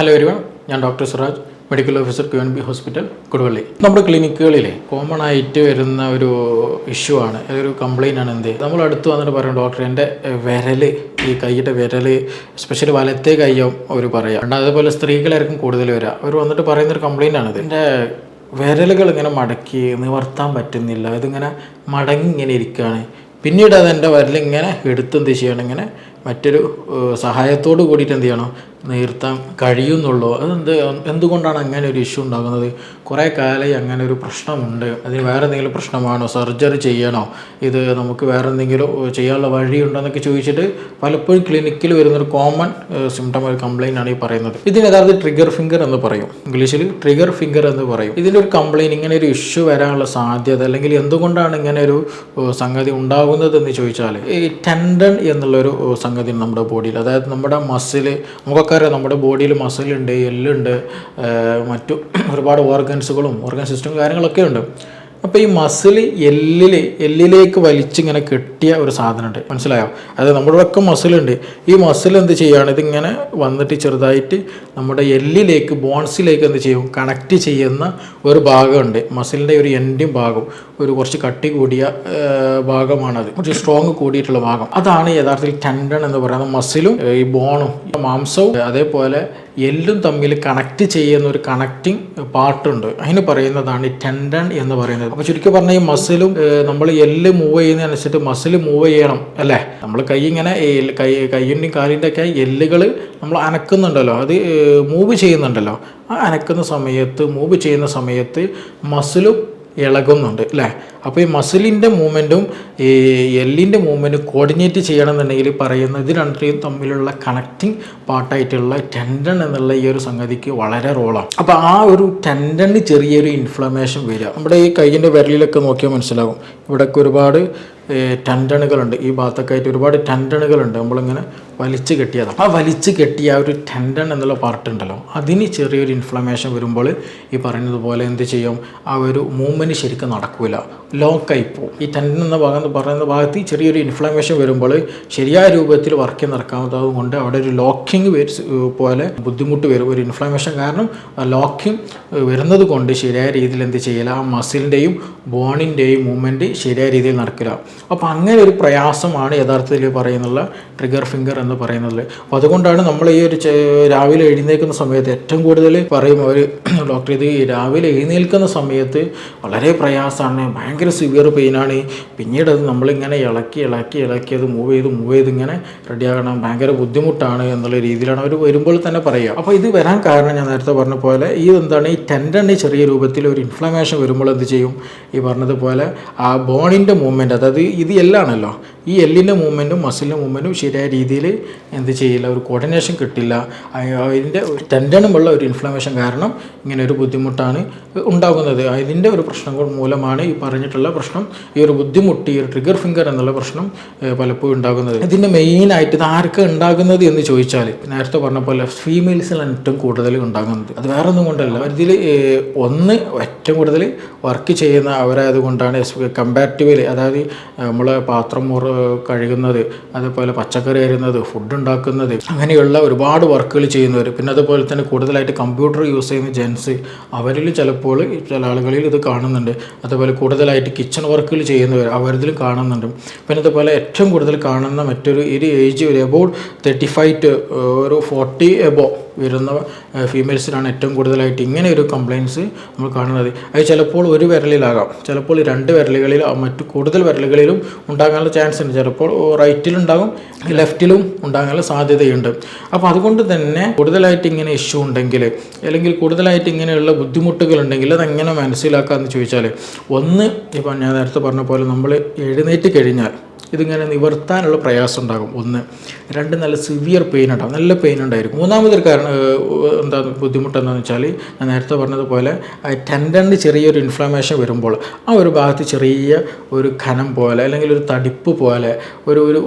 Hello everyone ഞാൻ doctor Suraj medical officer Q N B hospital Koduvally. നമ്മുടെ ക്ലിനിക്കുകളിലെ common ആയിട്ട് വരുന്ന ഒരു ഇഷ്യൂ ആണ്. ഒരു കംപ്ലയിന്റ് ആണ് എന്ത്? നമ്മൾ അടുത്ത് വന്നിട്ട് പറയും ഡോക്ടർ എന്റെ വിരൽ ഈ കൈയുടെ വിരൽ സ്പെഷ്യൽ വലത്തെ കയ്യോ അവർ പറയാം. രണ്ട് അതുപോലെ സ്ത്രീകളായിരിക്കും കൂടുതൽ വരിക അവർ വന്നിട്ട് പറയുന്നൊരു കംപ്ലയിന്റ് ആണിത് എന്റെ വിരലുകൾ ഇങ്ങനെ മടക്കി നിവർത്താൻ പറ്റുന്നില്ല. ഇതിങ്ങനെ മടങ്ങി ഇങ്ങനെ ഇരിക്കുകയാണ് പിന്നീട് അത് എന്റെ വരലിങ്ങനെ എടുത്തെന്ത് ചെയ്യണം? ഇങ്ങനെ മറ്റൊരു സഹായത്തോട് കൂടിയിട്ട് എന്ത് ചെയ്യണം? നിർത്താൻ കഴിയുന്നുള്ളൂ. അതെന്ത് എന്തുകൊണ്ടാണ് അങ്ങനെ ഒരു ഇഷ്യൂ ഉണ്ടാകുന്നത്? കുറേ കാലമായി അങ്ങനെ ഒരു പ്രശ്നമുണ്ട്. അതിന് വേറെ എന്തെങ്കിലും പ്രശ്നമാണോ? സർജറി ചെയ്യണോ? ഇത് നമുക്ക് വേറെ എന്തെങ്കിലും ചെയ്യാനുള്ള വഴിയുണ്ടോ എന്നൊക്കെ ചോദിച്ചിട്ട് പലപ്പോഴും ക്ലിനിക്കിൽ വരുന്നൊരു കോമൺ സിംറ്റം ഒരു കംപ്ലൈന്റ് ആണ് ഈ പറയുന്നത്. ഇതിന് യഥാർത്ഥത്തിൽ ട്രിഗർ ഫിംഗർ എന്ന് പറയും. ഇംഗ്ലീഷിൽ ട്രിഗർ ഫിംഗർ എന്ന് പറയും. ഇതിന്റെ ഒരു കംപ്ലൈന്റ് ഇങ്ങനെ ഒരു ഇഷ്യൂ വരാനുള്ള സാധ്യത അല്ലെങ്കിൽ എന്തുകൊണ്ടാണ് ഇങ്ങനെ ഒരു സംഗതി ഉണ്ടാകുന്നത് എന്ന് ചോദിച്ചാൽ ഈ ടെൻഡൺ എന്നുള്ളൊരു സംഗതി നമ്മുടെ ബോഡിയിൽ അതായത് നമ്മുടെ മസിൽ നമുക്കൊക്കെ അറിയാം നമ്മുടെ ബോഡിയിൽ മസിലുണ്ട് എല്ലുണ്ട് മറ്റു ഒരുപാട് ഓർഗൻസുകളും ഓർഗൻ സിസ്റ്റം കാര്യങ്ങളൊക്കെ ഉണ്ട്. അപ്പോൾ ഈ മസിൽ എല്ലിൽ എല്ലിലേക്ക് വലിച്ചിങ്ങനെ കെട്ടിയ ഒരു സാധനമുണ്ട്. മനസ്സിലായോ? അതായത് നമ്മുടെ ഒക്കെ മസിലുണ്ട് ഈ മസിൽ എന്ത് ചെയ്യുകയാണ് ഇതിങ്ങനെ വന്നിട്ട് ചെറുതായിട്ട് നമ്മുടെ എല്ലിലേക്ക് ബോൺസിലേക്ക് എന്ത് ചെയ്യും? കണക്ട് ചെയ്യുന്ന ഒരു ഭാഗമുണ്ട്. മസിലിന്റെ ഒരു എൻഡിങ് ഭാഗം ഒരു കുറച്ച് കട്ടി കൂടിയ ഭാഗമാണത്. കുറച്ച് സ്ട്രോങ് കൂടിയിട്ടുള്ള ഭാഗം. അതാണ് യഥാർത്ഥത്തിൽ ടെൻഡൺ എന്ന് പറയുന്നത്. മസിലും ഈ ബോണും മാംസവും അതേപോലെ എല്ലും തമ്മിൽ കണക്ട് ചെയ്യുന്ന ഒരു കണക്റ്റിംഗ് പാർട്ടുണ്ട് അതിന് പറയുന്നതാണ് ടെൻഡൺ എന്ന് പറയുന്നത്. അപ്പോൾ ചുരുക്കി പറഞ്ഞാൽ ഈ മസിലും നമ്മൾ എല്ല് മൂവ് ചെയ്യുന്നതനുസരിച്ച് മസിൽ മൂവ് ചെയ്യണം അല്ലേ? നമ്മൾ കൈ ഇങ്ങനെ കൈ കൈയിന്റെയും കാലിന്റെ ഒക്കെ എല്ലുകൾ നമ്മൾ അനക്കുന്നുണ്ടല്ലോ. അത് മൂവ് ചെയ്യുന്നുണ്ടല്ലോ. ആ അനക്കുന്ന സമയത്ത് മൂവ് ചെയ്യുന്ന സമയത്ത് മസിലും ഇളകുന്നുണ്ട് അല്ലേ? അപ്പോൾ ഈ മസിലിന്റെ മൂവ്മെന്റും ഈ എല്ലിന്റെ മൂവ്മെന്റും കോർഡിനേറ്റ് ചെയ്യണമെന്നുണ്ടെങ്കിൽ പറയുന്ന ഇത് രണ്ടിനെയും തമ്മിലുള്ള കണക്റ്റിംഗ് പാർട്ടായിട്ടുള്ള ടെൻഡൺ എന്നുള്ള ഈ ഒരു സംഗതിക്ക് വളരെ റോളാണ്. അപ്പോൾ ആ ഒരു ടെൻഡണിന് ചെറിയൊരു ഇൻഫ്ലമേഷൻ വരിക. നമ്മുടെ ഈ കൈയിന്റെ വിരലിലൊക്കെ നോക്കിയാൽ മനസ്സിലാകും. ഇവിടെയൊക്കെ ഒരുപാട് ടെൻഡണുകളുണ്ട്. ഈ ഭാഗത്തൊക്കെ ആയിട്ട് ഒരുപാട് ടെൻഡണുകളുണ്ട്. നമ്മളിങ്ങനെ വലിച്ചു കെട്ടിയതാണ്. ആ വലിച്ചു കെട്ടിയ ഒരു ടെൻഡൺ എന്നുള്ള പാർട്ട് ഉണ്ടല്ലോ. അതിന് ചെറിയൊരു ഇൻഫ്ലമേഷൻ വരുമ്പോൾ ഈ പറയുന്നത് പോലെ എന്ത് ചെയ്യും? ആ ഒരു മൂവ്മെന്റ് ശരിക്കും നടക്കില്ല ലോക്കായി പോകും ഈ ടെൻഡൻ എന്ന ഭാഗം എന്ന് പറയുന്ന ഭാഗത്ത് ചെറിയൊരു ഇൻഫ്ലമേഷൻ വരുമ്പോൾ ശരിയായ രൂപത്തിൽ വർക്ക് നടക്കാത്തത് കൊണ്ട് അവിടെ ഒരു ലോക്കിംഗ് പോലെ ബുദ്ധിമുട്ട് വരും. ഒരു ഇൻഫ്ലമേഷൻ കാരണം ലോക്കിംഗ് വരുന്നത് കൊണ്ട് ശരിയായ രീതിയിൽ എന്ത് ചെയ്യില്ല? ആ മസിലിന്റെയും ബോണിന്റെയും മൂവ്മെന്റ് ശരിയായ രീതിയിൽ നടക്കില്ല. അപ്പോൾ അങ്ങനെ ഒരു പ്രയാസമാണ് യഥാർത്ഥത്തിൽ പറയുന്നുള്ള ട്രിഗർ ഫിംഗർ എന്ന് പറയുന്നത്. അപ്പോൾ അതുകൊണ്ടാണ് നമ്മൾ ഈ ഒരു രാവിലെ എഴുന്നേൽക്കുന്ന സമയത്ത് ഏറ്റവും കൂടുതൽ പറയും അവർ ഡോക്ടർ ഇത് രാവിലെ എഴുന്നേൽക്കുന്ന സമയത്ത് വളരെ പ്രയാസമാണ് ഭയങ്കര സിവിയർ പെയിനാണ് പിന്നീട് അത് നമ്മളിങ്ങനെ ഇളക്കി ഇളക്കി ഇളക്കി അത് മൂവ് ചെയ്ത് മൂവ് ചെയ്ത് ഇങ്ങനെ റെഡിയാകണം ഭയങ്കര ബുദ്ധിമുട്ടാണ് എന്നുള്ള രീതിയിലാണ് അവർ വരുമ്പോൾ തന്നെ പറയുക. അപ്പോൾ ഇത് വരാൻ കാരണം ഞാൻ നേരത്തെ പറഞ്ഞ പോലെ ഈ എന്താണ് ഈ ടെൻഡണ് ചെറിയ രൂപത്തിൽ ഒരു ഇൻഫ്ലമേഷൻ വരുമ്പോൾ എന്ത് ചെയ്യും? ഈ പറഞ്ഞതുപോലെ ആ ബോണിന്റെ മൂവ്മെന്റ് അതായത് ഇത് എല്ലാണല്ലോ ഈ എല്ലിന്റെ മൂവ്മെന്റും മസിലിന്റെ മൂവ്മെന്റും ശരിയായ രീതിയിൽ എന്ത് ചെയ്യില്ല ഒരു കോർഡിനേഷൻ കിട്ടില്ല. അതിന്റെ ഒരു ടെൻഡനുമുള്ള ഒരു ഇൻഫ്ലമേഷൻ കാരണം ഇങ്ങനെ ഒരു ബുദ്ധിമുട്ടാണ് ഉണ്ടാകുന്നത്. അതിന്റെ ഒരു പ്രശ്നങ്ങൾ മൂലമാണ് ഈ പറഞ്ഞിട്ടുള്ള പ്രശ്നം ഈ ഒരു ബുദ്ധിമുട്ട് ഈ ഒരു ട്രിഗർ ഫിംഗർ എന്നുള്ള പ്രശ്നം പലപ്പോഴും ഉണ്ടാകുന്നത്. ഇതിന്റെ മെയിനായിട്ട് ഇത് ആർക്ക് ഉണ്ടാകുന്നത് എന്ന് ചോദിച്ചാൽ നേരത്തെ പറഞ്ഞ പോലെ ഫീമെയിൽസിലാണ് ഏറ്റവും കൂടുതൽ ഉണ്ടാകുന്നത്. അത് വേറെ ഒന്നും കൊണ്ടല്ല ഇതിൽ ഒന്ന് ഏറ്റവും കൂടുതൽ വർക്ക് ചെയ്യുന്ന അവരായത് കൊണ്ടാണ് കമ്പാരിറ്റീവ്ലി അതായത് നമ്മൾ പാത്രം മുറ കഴുകുന്നത് അതേപോലെ പച്ചക്കറി അരുന്നത് ഫുഡ് ഉണ്ടാക്കുന്നത് അങ്ങനെയുള്ള ഒരുപാട് വർക്കുകൾ ചെയ്യുന്നവർ പിന്നെ അതുപോലെ തന്നെ കൂടുതലായിട്ട് കമ്പ്യൂട്ടർ യൂസ് ചെയ്യുന്ന ജെൻസ് അവരിൽ ചിലപ്പോൾ ചില ആളുകളിൽ ഇത് കാണുന്നുണ്ട്. അതുപോലെ കൂടുതലായിട്ട് കിച്ചൺ വർക്കുകൾ ചെയ്യുന്നവർ അവരിതിലും കാണുന്നുണ്ട്. പിന്നെ അതുപോലെ ഏറ്റവും കൂടുതൽ കാണുന്ന മറ്റൊരു ഒരു ഏജ് ഒരു എബൌട്ട് തേർട്ടി ഫൈവ് ടു ഒരു ഫോർട്ടി എബോ വരുന്ന ഫീമെയിൽസിനാണ് ഏറ്റവും കൂടുതലായിട്ട് ഇങ്ങനെ ഒരു കംപ്ലയിൻസ് നമ്മൾ കാണുന്നത്. അത് ചിലപ്പോൾ ഒരു വിരലിലാകാം. ചിലപ്പോൾ രണ്ട് വിരലുകളിൽ മറ്റു കൂടുതൽ വിരലുകളിലും ഉണ്ടാകാനുള്ള ചാൻസ് ഉണ്ട്. ചിലപ്പോൾ റൈറ്റിലുണ്ടാകും ലെഫ്റ്റിലും ഉണ്ടാകാനുള്ള സാധ്യതയുണ്ട്. അപ്പോൾ അതുകൊണ്ട് തന്നെ കൂടുതലായിട്ട് ഇങ്ങനെ ഇഷ്യൂ ഉണ്ടെങ്കിൽ അല്ലെങ്കിൽ കൂടുതലായിട്ട് ഇങ്ങനെയുള്ള ബുദ്ധിമുട്ടുകൾ ഉണ്ടെങ്കിൽ അതെങ്ങനെ മനസ്സിലാക്കാമെന്ന് ചോദിച്ചാൽ ഒന്ന് ഇപ്പം ഞാൻ നേരത്തെ പറഞ്ഞ പോലെ നമ്മൾ എഴുന്നേറ്റ് കഴിഞ്ഞാൽ ഇതിങ്ങനെ നിവർത്താനുള്ള പ്രയാസം ഉണ്ടാകും. ഒന്ന് രണ്ട് നല്ല സിവിയർ പെയിൻ ഉണ്ടാകും നല്ല പെയിൻ ഉണ്ടായിരിക്കും. മൂന്നാമതൊരു കാരണം എന്താ ബുദ്ധിമുട്ടെന്താണെന്ന് വെച്ചാൽ ഞാൻ നേരത്തെ പറഞ്ഞതുപോലെ ആ ടെൻഡന്റെ ചെറിയൊരു ഇൻഫ്ലമേഷൻ വരുമ്പോൾ ആ ഒരു ഭാഗത്ത് ചെറിയ ഒരു ഖനം പോലെ അല്ലെങ്കിൽ ഒരു തടിപ്പ് പോലെ ഒരു ഒരു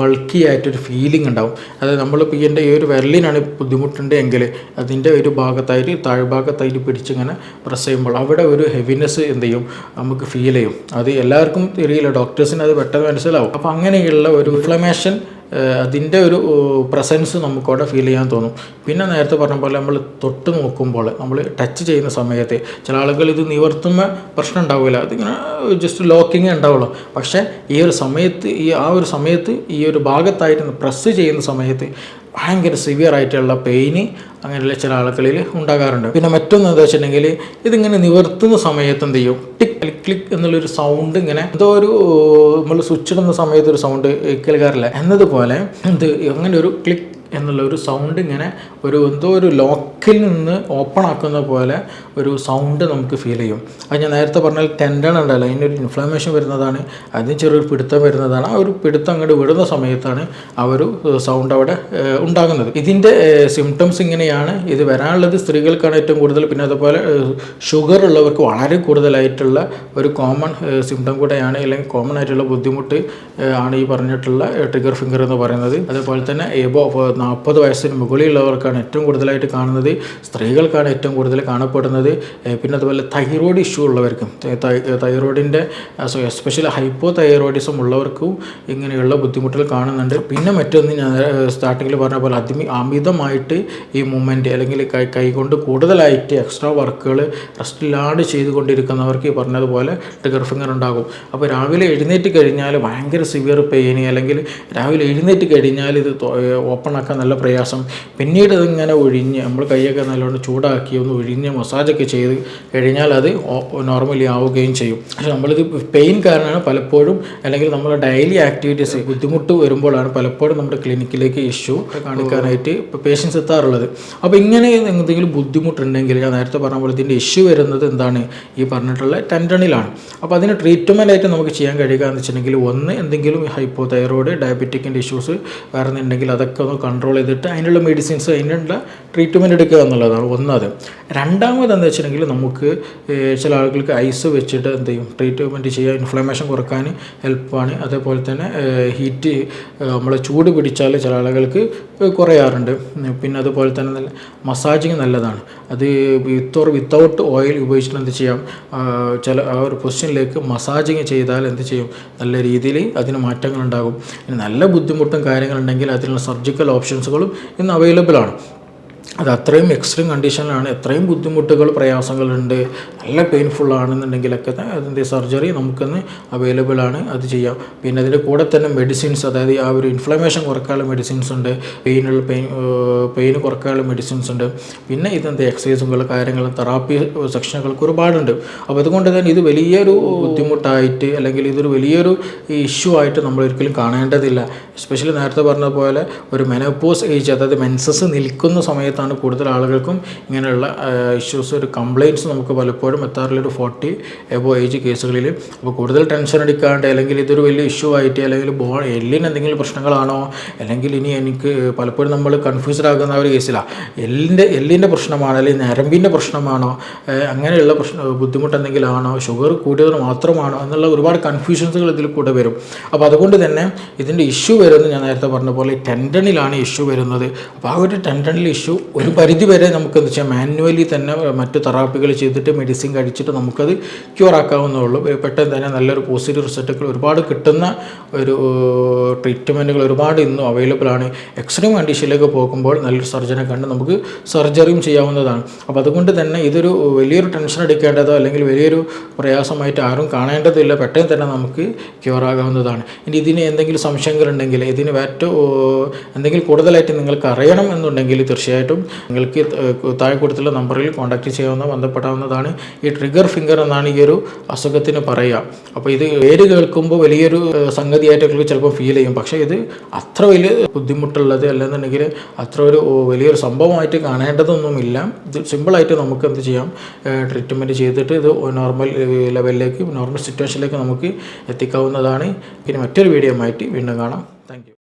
ബൾക്കി ആയിട്ടൊരു ഫീലിംഗ് ഉണ്ടാവും. അതായത് നമ്മളിപ്പോൾ ഇതിന്റെ ഈ ഒരു വിരലിനാണ് ബുദ്ധിമുട്ടുണ്ട് എങ്കിൽ അതിന്റെ ഒരു ഭാഗത്തായിട്ട് താഴ്ഭാഗത്തായിട്ട് പിടിച്ചിങ്ങനെ പ്രസ് ചെയ്യുമ്പോൾ അവിടെ ഒരു ഹെവിനെസ് എന്ത് ചെയ്യും? നമുക്ക് ഫീൽ ചെയ്യും. അത് എല്ലാവർക്കും തിരിയില്ല ഡോക്ടേഴ്സിന് അത് പെട്ടെന്ന് മനസ്സിലാവും. അപ്പം അങ്ങനെയുള്ള ഒരു ഇൻഫ്ലമേഷൻ അതിന്റെ ഒരു പ്രസൻസ് നമുക്കവിടെ ഫീൽ ചെയ്യാൻ തോന്നും. പിന്നെ നേരത്തെ പറഞ്ഞ പോലെ നമ്മൾ തൊട്ട് നോക്കുമ്പോൾ നമ്മൾ ടച്ച് ചെയ്യുന്ന സമയത്ത് ചില ആളുകൾ ഇത് നിവർത്തുമ്പോൾ പ്രശ്നം ഉണ്ടാവില്ല. അതിങ്ങനെ ജസ്റ്റ് ലോക്കിങ് ഉണ്ടാവുള്ളൂ. പക്ഷേ ഈ ഒരു സമയത്ത് ഈ ആ ഒരു സമയത്ത് ഈ ഒരു ഭാഗത്തായിട്ട് പ്രസ് ചെയ്യുന്ന സമയത്ത് ഭയങ്കര സിവിയർ ആയിട്ടുള്ള പെയിന് അങ്ങനെയുള്ള ചില ആളുകളിൽ ഉണ്ടാകാറുണ്ട്. പിന്നെ മറ്റൊന്ന് എന്താ വെച്ചിട്ടുണ്ടെങ്കിൽ ഇതിങ്ങനെ നിവർത്തുന്ന സമയത്ത് എന്ത് ചെയ്യും? ടിക് ക്ലിക്ക് ക്ലിക്ക് എന്നുള്ളൊരു സൗണ്ട് ഇങ്ങനെ എന്തോ ഒരു നമ്മൾ സ്വിച്ച് ഇടുന്ന സമയത്ത് ഒരു സൗണ്ട് കേൾക്കാറില്ല. എന്നതുപോലെ എന്ത് അങ്ങനെ ഒരു ക്ലിക്ക് എന്നുള്ള ഒരു സൗണ്ട് ഇങ്ങനെ ഒരു എന്തോ ഒരു ലോക്കിൽ നിന്ന് ഓപ്പൺ ആക്കുന്ന പോലെ ഒരു സൗണ്ട് നമുക്ക് ഫീൽ ചെയ്യും. അത് ഞാൻ നേരത്തെ പറഞ്ഞാൽ ടെൻഡൺ ഉണ്ടല്ലോ അതിനൊരു ഇൻഫ്ലമേഷൻ വരുന്നതാണ് അതിന് ചെറിയൊരു പിടുത്തം വരുന്നതാണ് ആ ഒരു പിടുത്തം അങ്ങോട്ട് വിടുന്ന സമയത്താണ് ആ ഒരു സൗണ്ട് അവിടെ ഉണ്ടാകുന്നത്. ഇതിന്റെ സിംറ്റംസ് ഇങ്ങനെയാണ്. ഇത് വരാനുള്ളത് സ്ത്രീകൾക്കാണ് ഏറ്റവും കൂടുതൽ പിന്നെ അതുപോലെ ഷുഗർ ഉള്ളവർക്ക് വളരെ കൂടുതലായിട്ടുള്ള ഒരു കോമൺ സിംറ്റം കൂടെയാണ് അല്ലെങ്കിൽ കോമൺ ആയിട്ടുള്ള ബുദ്ധിമുട്ട് ആണ് ഈ പറഞ്ഞിട്ടുള്ള ട്രിഗർ ഫിംഗർ എന്ന് പറയുന്നത്. അതുപോലെ തന്നെ എബോ നാൽപ്പത് വയസ്സിന് മുകളിലുള്ളവർക്കാണ് ഏറ്റവും കൂടുതലായിട്ട് കാണുന്നത്. സ്ത്രീകൾക്കാണ് ഏറ്റവും കൂടുതൽ കാണപ്പെടുന്നത്. പിന്നെ അതുപോലെ തൈറോയ്ഡ് ഇഷ്യൂ ഉള്ളവർക്കും തൈറോയിഡിന്റെ എസ്പെഷ്യലി ഹൈപ്പോ തൈറോയിഡിസം ഉള്ളവർക്കും ഇങ്ങനെയുള്ള ബുദ്ധിമുട്ടുകൾ കാണുന്നുണ്ട്. പിന്നെ മറ്റൊന്ന് ഞാൻ സ്റ്റാർട്ടിങ്ങിൽ പറഞ്ഞ പോലെ അതിമി അമിതമായിട്ട് ഈ മൂമെന്റ് അല്ലെങ്കിൽ കൈ കൈകൊണ്ട് കൂടുതലായിട്ട് എക്സ്ട്രാ വർക്കുകൾ റെസ്റ്റില്ലാണ്ട് ചെയ്തുകൊണ്ടിരിക്കുന്നവർക്ക് ഈ പറഞ്ഞതുപോലെ ട്രിഗർ ഫിംഗർ ഉണ്ടാകും. അപ്പോൾ രാവിലെ എഴുന്നേറ്റ് കഴിഞ്ഞാൽ ഭയങ്കര സിവിയർ പെയിന് അല്ലെങ്കിൽ രാവിലെ എഴുന്നേറ്റ് കഴിഞ്ഞാൽ ഇത് ഓപ്പൺ ആക്കാൻ നല്ല പ്രയാസം. പിന്നീട് ഇതിങ്ങനെ ഒഴിഞ്ഞ് നമ്മൾ കൈയൊക്കെ നല്ലോണം ചൂടാക്കി ഒന്ന് ഒഴിഞ്ഞ് മസാജൊക്കെ ചെയ്ത് കഴിഞ്ഞാൽ അത് നോർമലി ആവുകയും ചെയ്യും. പക്ഷെ നമ്മളിത് പെയിൻ കാരണമാണ് പലപ്പോഴും അല്ലെങ്കിൽ നമ്മുടെ ഡെയിലി ആക്ടിവിറ്റീസ് ബുദ്ധിമുട്ട് വരുമ്പോഴാണ് പലപ്പോഴും നമ്മുടെ ക്ലിനിക്കിലേക്ക് ഇഷ്യൂ കാണിക്കാനായിട്ട് പേഷ്യൻസ് എത്താറുള്ളത്. അപ്പോൾ ഇങ്ങനെ എന്തെങ്കിലും ബുദ്ധിമുട്ടുണ്ടെങ്കിൽ ഞാൻ നേരത്തെ പറഞ്ഞ പോലെ ഇതിന്റെ ഇഷ്യൂ വരുന്നത് എന്താണ്? ഈ പറഞ്ഞിട്ടുള്ള ടെൻഡണിലാണ് അപ്പോൾ അതിന് ട്രീറ്റ്മെന്റ് ആയിട്ട് നമുക്ക് ചെയ്യാൻ കഴിയുക എന്ന് വെച്ചിട്ടുണ്ടെങ്കിൽ ഒന്ന് എന്തെങ്കിലും ഹൈപ്പോ തൈറോയിഡ് ഡയബറ്റിക്കിന്റെ ഇഷ്യൂസ് വരുന്നുണ്ടെങ്കിൽ അതൊക്കെ ഒന്ന് ചെയ്തിട്ട് അതിനുള്ള മെഡിസിൻസ് അതിനുള്ള ട്രീറ്റ്മെന്റ് എടുക്കുക എന്നുള്ളതാണ് ഒന്നത്. രണ്ടാമത് എന്താ വെച്ചിട്ടുണ്ടെങ്കിൽ നമുക്ക് ചില ആളുകൾക്ക് ഐസ് വെച്ചിട്ട് എന്ത് ചെയ്യും? ട്രീറ്റ്മെന്റ് ചെയ്യുക ഇൻഫ്ലമേഷൻ കുറയ്ക്കാൻ ഹെൽപ്പാണ് അതേപോലെ തന്നെ ഹീറ്റ് നമ്മൾ ചൂട് പിടിച്ചാൽ ചില ആളുകൾക്ക് കുറയാറുണ്ട്. പിന്നെ അതുപോലെ തന്നെ നല്ല മസാജിങ് നല്ലതാണ്. അത് വിത്ത് ഓർ വിത്തൗട്ട് ഓയിൽ ഉപയോഗിച്ചിട്ട് എന്ത് ചെയ്യാം? ചില ആ ഒരു പൊസിഷനിലേക്ക് മസാജിങ് ചെയ്താൽ എന്ത് ചെയ്യും? നല്ല രീതിയിൽ അതിന് മാറ്റങ്ങളുണ്ടാകും. നല്ല ബുദ്ധിമുട്ടും കാര്യങ്ങളുണ്ടെങ്കിൽ അതിനുള്ള സർജിക്കൽ ഓപ്ഷൻസുകളും ഇന്ന് അവൈലബിൾ ആണ്. അത് അത്രയും എക്സ്ട്രീം കണ്ടീഷനിലാണ് എത്രയും ബുദ്ധിമുട്ടുകൾ പ്രയാസങ്ങളുണ്ട് നല്ല പെയിൻഫുൾ ആണെന്നുണ്ടെങ്കിലൊക്കെ അതിന്റെ സർജറി നമുക്കിന്ന് അവൈലബിൾ ആണ് അത് ചെയ്യാം. പിന്നെ അതിന്റെ കൂടെ തന്നെ മെഡിസിൻസ് അതായത് ആ ഒരു ഇൻഫ്ലമേഷൻ കുറക്കാനുള്ള മെഡിസിൻസ് ഉണ്ട് പെയിനുള്ള പെയിൻ പെയിൻ കുറക്കാനുള്ള മെഡിസിൻസ് ഉണ്ട്. പിന്നെ ഇതെന്താ എക്സസൈസുകൾ കാര്യങ്ങൾ തെറാപ്പി സെക്ഷനുകൾക്ക് ഒരുപാടുണ്ട്. അപ്പോൾ അതുകൊണ്ട് തന്നെ ഇത് വലിയൊരു ബുദ്ധിമുട്ടായിട്ട് അല്ലെങ്കിൽ ഇതൊരു വലിയൊരു ഇഷ്യൂ ആയിട്ട് നമ്മൾ ഒരിക്കലും കാണേണ്ടതില്ല. എസ്പെഷ്യലി നേരത്തെ പറഞ്ഞ പോലെ ഒരു മെനോപോസ് ഏജ് അതായത് മെൻസസ് നിൽക്കുന്ന സമയത്താണ് കൂടുതൽ ആളുകൾക്കും ഇങ്ങനെയുള്ള ഇഷ്യൂസ് ഒരു കംപ്ലയിന്റ്സ് നമുക്ക് പലപ്പോഴും എത്താറുള്ള ഒരു ഫോർട്ടി എബോ ഏജ് കേസുകളിൽ അപ്പോൾ കൂടുതൽ ടെൻഷൻ അടിക്കാണ്ട് അല്ലെങ്കിൽ ഇതൊരു വലിയ ഇഷ്യൂ ആയിട്ട് അല്ലെങ്കിൽ ബോ എല്ലിന് എന്തെങ്കിലും പ്രശ്നങ്ങളാണോ? അല്ലെങ്കിൽ ഇനി എനിക്ക് പലപ്പോഴും നമ്മൾ കൺഫ്യൂസ്ഡ് ആകുന്ന ഒരു കേസിലാണ് എല്ലിന്റെ എല്ലിന്റെ പ്രശ്നമാണോ അല്ലെങ്കിൽ ഞരമ്പിന്റെ പ്രശ്നമാണോ? അങ്ങനെയുള്ള പ്രശ്ന ബുദ്ധിമുട്ട് എന്തെങ്കിലും ആണോ? ഷുഗർ കൂടിയത് മാത്രമാണോ? എന്നുള്ള ഒരുപാട് കൺഫ്യൂഷൻസുകൾ ഇതിൽ കൂടെ വരും. അപ്പോൾ അതുകൊണ്ട് തന്നെ ഇതിന്റെ ഇഷ്യൂ വരുന്നത് ഞാൻ നേരത്തെ പറഞ്ഞ പോലെ ടെൻഡണിലാണ് ഇഷ്യൂ വരുന്നത്. അപ്പോൾ ആ ഒരു ടെൻഡണിൽ ഇഷ്യൂ ഒരു പരിധി വരെ എന്താ വെച്ചാൽ മാനുവലി തന്നെ മറ്റ് തെറാപ്പികൾ ചെയ്തിട്ട് മെഡിസിൻ കഴിച്ചിട്ട് നമുക്കത് ക്യൂർ ആക്കാവുന്നതുള്ളൂ പെട്ടെന്ന് തന്നെ നല്ലൊരു പോസിറ്റീവ് റിസൾട്ടുകൾ ഒരുപാട് കിട്ടുന്ന ഒരു ട്രീറ്റ്മെന്റുകൾ ഒരുപാട് ഇന്നും അവൈലബിൾ ആണ്. എക്സ്ട്രീം കണ്ടീഷനിലേക്ക് പോകുമ്പോൾ നല്ലൊരു സർജനെ കണ്ട് നമുക്ക് സർജറിയും ചെയ്യാവുന്നതാണ്. അപ്പോൾ അതുകൊണ്ട് തന്നെ ഇതൊരു വലിയൊരു ടെൻഷൻ എടുക്കേണ്ടതോ അല്ലെങ്കിൽ വലിയൊരു പ്രയാസമായിട്ട് ആരും കാണേണ്ടതില്ല. പെട്ടെന്ന് തന്നെ നമുക്ക് ക്യൂർ ആകാവുന്നതാണ്. ഇനി ഇതിന് എന്തെങ്കിലും സംശയങ്ങളുണ്ടെങ്കിൽ ഇതിന് വേറ്റോ എന്തെങ്കിലും കൂടുതലായിട്ട് നിങ്ങൾക്ക് അറിയണം എന്നുണ്ടെങ്കിൽ തീർച്ചയായിട്ടും നിങ്ങൾക്ക് താഴെ കൊടുത്തുള്ള നമ്പറിൽ കോൺടാക്ട് ചെയ്യാവുന്ന ബന്ധപ്പെടാവുന്നതാണ് ഈ ട്രിഗർ ഫിംഗർ എന്നാണ് ഈ ഒരു അസുഖത്തിന് പറയുക. അപ്പോൾ ഇത് പേര് കേൾക്കുമ്പോൾ വലിയൊരു ഏഹ്, സംഗതിയായിട്ടൊക്കെ ചിലപ്പോൾ ഫീൽ ചെയ്യും. പക്ഷേ ഇത് അത്ര വലിയ ബുദ്ധിമുട്ടുള്ളത് അല്ലെന്നുണ്ടെങ്കിൽ അത്ര ഒരു വലിയൊരു സംഭവമായിട്ട് കാണേണ്ടതൊന്നുമില്ല. ഇത് സിമ്പിളായിട്ട് നമുക്ക് എന്ത് ചെയ്യാം? ട്രീറ്റ്മെന്റ് ചെയ്തിട്ട് ഇത് നോർമൽ ലെവലിലേക്ക് നോർമൽ സിറ്റുവേഷനിലേക്ക് നമുക്ക് എത്തിക്കാവുന്നതാണ്. പിന്നെ മറ്റൊരു വീഡിയോ ആയിട്ട് വീണ്ടും കാണാം. താങ്ക്